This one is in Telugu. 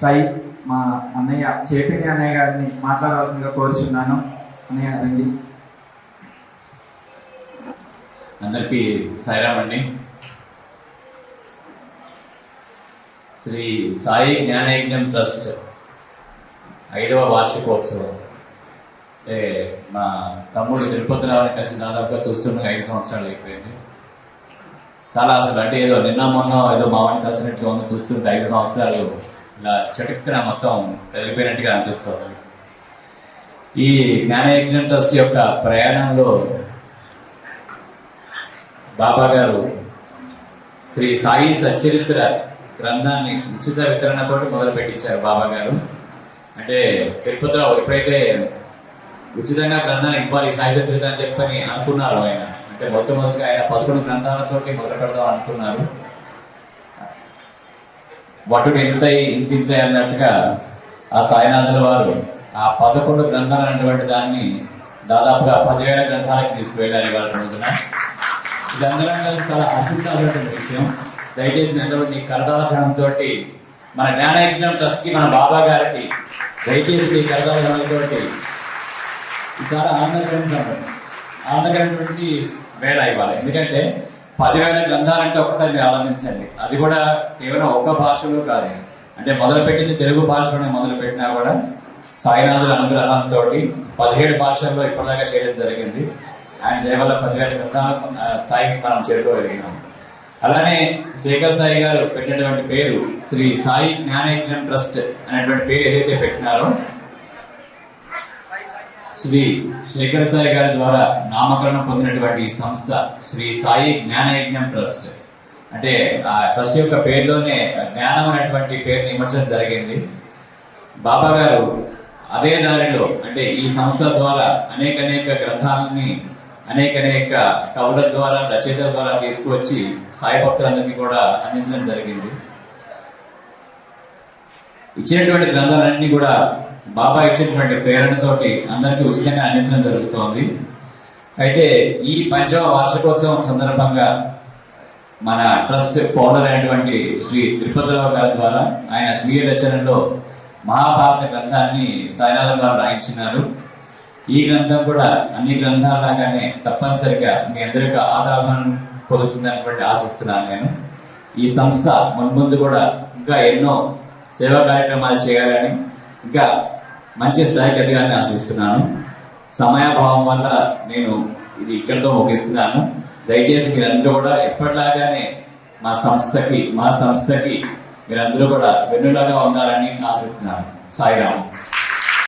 సాయి మా అన్నయ్య చైతన్య అన్నయ్య గారిని మాట్లాడవలసిందిగా కోరుచున్నాను. అన్నయ్య రండి. అందరికీ సాయిరామ్ అండి. శ్రీ సాయి జ్ఞానయజ్ఞం ట్రస్ట్ ఐదవ వార్షికోత్సవం. అంటే మా తమ్ముడు తిరుపతి రావడానికి కలిసి దాదాపుగా చూస్తున్న ఐదు సంవత్సరాలు అయిపోయింది. చాలా అసలు అంటే ఏదో నిన్న మొన్న ఏదో మామని కలిసినట్టుగా ఉంది చూస్తుంటే ఐదు సంవత్సరాలు ఇలా చటుక్కున మొత్తం తగిలిపోయినట్టుగా అనిపిస్తుంది. ఈ జ్ఞానయజ్ఞ ట్రస్ట్ యొక్క ప్రయాణంలో బాబా గారు శ్రీ సాయి సచ్చరిత్ర గ్రంథాన్ని ఉచిత వితరణతోటి మొదలు పెట్టించారు బాబా గారు అంటే తిరుపతిలో ఎప్పుడైతే ఉచితంగా గ్రంథాన్ని ఇవ్వాలి సాయి సచ్చరిత్ర అని చెప్పని అనుకున్నారు ఆయన. అంటే మొట్టమొదటిగా ఆయన పదకొండు గ్రంథాలతోటి మొదలు పెడదాం అనుకున్నారు. వటుడు ఇంత ఇంత ఇంత అన్నట్టుగా ఆ సాయినాథుల వారు ఆ పదకొండు గ్రంథాలు అనేటువంటి దాన్ని దాదాపుగా పదివేల గ్రంథాలకు తీసుకువెళ్ళారు ఇవాళ రోజున. ఇదందరం చాలా అద్భుతమైనటువంటి విషయం. దయచేసి మీ అందరూ మీ కరదాలధనంతో మన జ్ఞానయజ్ఞం ట్రస్ట్ ట్రస్ట్కి మన బాబా గారికి దయచేసి మీ కరదాలధనంతో చాలా ఆనందకరమైన ఆనందకరమైనటువంటి వేళ ఇవ్వాలి ఎందుకంటే పదివేల గ్రంథాలంటే ఒకసారి మీరు ఆలోచించండి. అది కూడా కేవలం ఒక్క భాషలో కాదు. అంటే మొదలుపెట్టింది తెలుగు భాషలోనే మొదలుపెట్టినా కూడా సాయినాథుల అనుగ్రహంతో పదిహేడు భాషల్లో ఇప్పటిదాకా చేయడం జరిగింది. ఆయన దేవల్ల పదివేల గ్రంథాల స్థాయికి మనం చేరుకోగలిగినాం అలానే శేఖర్ సాయి గారు పెట్టినటువంటి పేరు శ్రీ సాయి జ్ఞానయజ్ఞం ట్రస్ట్ అనేటువంటి పేరు ఏదైతే పెట్టినారో శ్రీ శేఖర సాయి గారి ద్వారా నామకరణం పొందినటువంటి సంస్థ శ్రీ సాయి జ్ఞానయజ్ఞం ట్రస్ట్. అంటే ఆ ట్రస్ట్ యొక్క పేరులోనే జ్ఞానం అనేటువంటి పేరు నియమించడం జరిగింది. బాబా గారు అదే దారిలో అంటే ఈ సంస్థ ద్వారా అనేక అనేక గ్రంథాలని అనేక అనేక కవుల ద్వారా రచయితల ద్వారా తీసుకువచ్చి సాయి భక్తులందరికీ కూడా అందించడం జరిగింది. ఇచ్చినటువంటి గ్రంథాలన్నీ కూడా బాబా ఇచ్చినటువంటి ప్రేరణతోటి అందరికీ ఉచితంగా అందించడం జరుగుతోంది. అయితే ఈ పంచమ వార్షికోత్సవం సందర్భంగా మన ట్రస్ట్ ఫౌండర్ అయినటువంటి శ్రీ తిరుపతిరావు గారి ద్వారా ఆయన స్వీయ రచనలో మహాభారత గ్రంథాన్ని సాయినాథం గారు రాయించినారు. ఈ గ్రంథం కూడా అన్ని గ్రంథాల లాగానే తప్పనిసరిగా మీ అందరికీ యొక్క ఆదరణ పొందుతుందన్నటువంటి ఆశిస్తున్నాను నేను. ఈ సంస్థ మున్ముందు కూడా ఇంకా ఎన్నో సేవా కార్యక్రమాలు చేయాలని ఇంకా మంచి స్థాయికి ఎదగాలని ఆశిస్తున్నాను. సమయాభావం వల్ల నేను ఇది ఇక్కడితో ముగిస్తున్నాను. దయచేసి మీరందరూ కూడా ఎప్పటిలాగానే మా సంస్థకి మా సంస్థకి మీరందరూ కూడా వెన్నులాగా ఉండాలని ఆశిస్తున్నాను. సాయిరామ్.